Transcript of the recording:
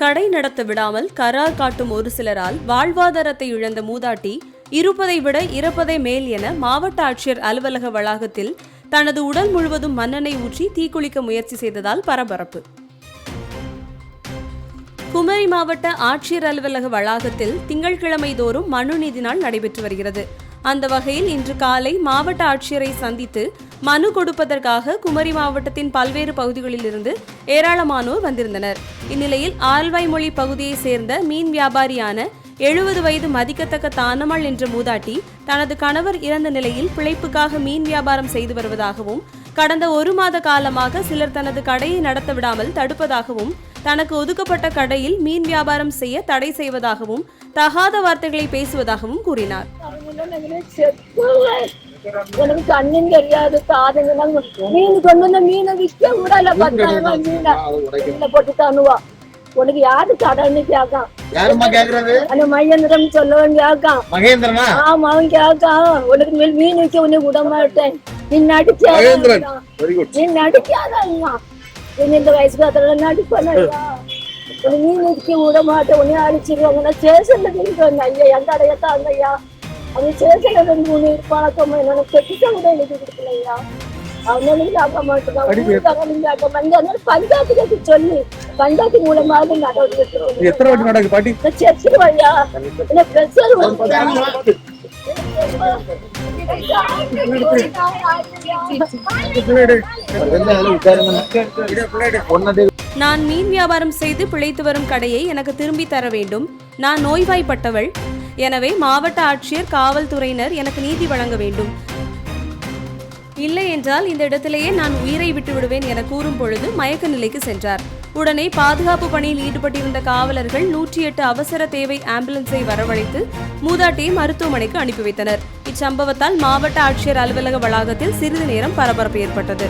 கடை நடத்த விடாமல் கரார் காட்டும் ஒரு சிலரால் வாழ்வாதாரத்தை இழந்த மூதாட்டி இருப்பதை விட இறப்பதே மேல் என மாவட்ட ஆட்சியர் அலுவலக வளாகத்தில் தனது உடல் முழுவதும் மண்ணெண்ணெய் ஊற்றி தீக்குளிக்க முயற்சி செய்ததால் பரபரப்பு. குமரி மாவட்ட ஆட்சியர் அலுவலக வளாகத்தில் திங்கட்கிழமை தோறும் மனுநீதி நாள் நடைபெற்று வருகிறது. அந்த வகையில் இன்று காலை மாவட்ட ஆட்சியரை சந்தித்து மனு கொடுப்பதற்காக குமரி மாவட்டத்தின் பல்வேறு பகுதிகளில் இருந்து ஏராளமானோர் வந்திருந்தனர். இந்நிலையில் ஆல்வாய்மொழி பகுதியைச் சேர்ந்த மீன் வியாபாரியான எழுபது வயது மதிக்கத்தக்க தானம்மாள் என்ற மூதாட்டி தனது கணவர் இறந்த நிலையில் பிழைப்புக்காக மீன் வியாபாரம் செய்து வருவதாகவும் கடந்த ஒரு மாத காலமாக சிலர் தனது கடையை நடத்த விடாமல் தடுப்பதாகவும் தனக்கு ஒதுக்கப்பட்ட கடையில் மீன் வியாபாரம் செய்ய தடை செய்வதாகவும் தகாத வார்த்தைகளை பேசுவதாகவும் கூறினார். எனக்கு கண்ணும் தெரியாது காதுங்கெல்லாம் மீன் கொண்டு வந்த மீனை விற்க விடல பத்தாயிரம் மீனை மீனை போட்டு தண்ணுவா உனக்கு யாரு கடன்னு கேக்குறது அந்த மையந்திரம் சொல்லவன் கேட்கான். மகேந்திரனா? ஆமா அவன் கேட்கான். உனக்கு மேல் மீன் விற்க உன்னை விட மாட்டேன் நீ. நடிக்காத நீ நடிக்காதா இந்த வயசு காலத்துல நடிப்பா உன்னை மீன் விற்க விட மாட்டேன் உன்னை அடிச்சிருவாங்க நான் ஸ்டேஷன்ல நிற்கிறேன் ஐயா எந்த அடையத்தான் ஐயா அவன் ஸ்டேஷன்ல ரெண்டு மூணு பழக்கம் என்னோட கூட எழுதி கொடுக்கலையா பஞ்சாயத்துக்கு சொல்லி பஞ்சாயத்து மூலமாக நடவடிக்கை எத்தனை வாட்டி நடக்கு பாட்டி? செத்துருவாயா என்ன பிரஷர் நான் மீன் வியாபாரம் செய்து பிழைத்து வரும் கடையை எனக்கு திரும்பி தர வேண்டும். நான் நோய்வாய்ப்பட்டவள். எனவே மாவட்ட ஆட்சியர் காவல்துறையினர் எனக்கு நீதி வழங்க வேண்டும். இல்லை என்றால் இந்த இடத்திலேயே நான் உயிரை விட்டு விடுவேன் என கூறும் பொழுது மயக்க நிலைக்கு சென்றார். உடனே பாதுகாப்பு பணியில் ஈடுபட்டிருந்த காவலர்கள் நூற்றி எட்டு அவசர தேவை ஆம்புலன்ஸை வரவழைத்து மூதாட்டியை மருத்துவமனைக்கு அனுப்பி வைத்தனர். இச்சம்பவத்தால் மாவட்ட ஆட்சியர் அலுவலக வளாகத்தில் சிறிது நேரம் பரபரப்பு ஏற்பட்டது.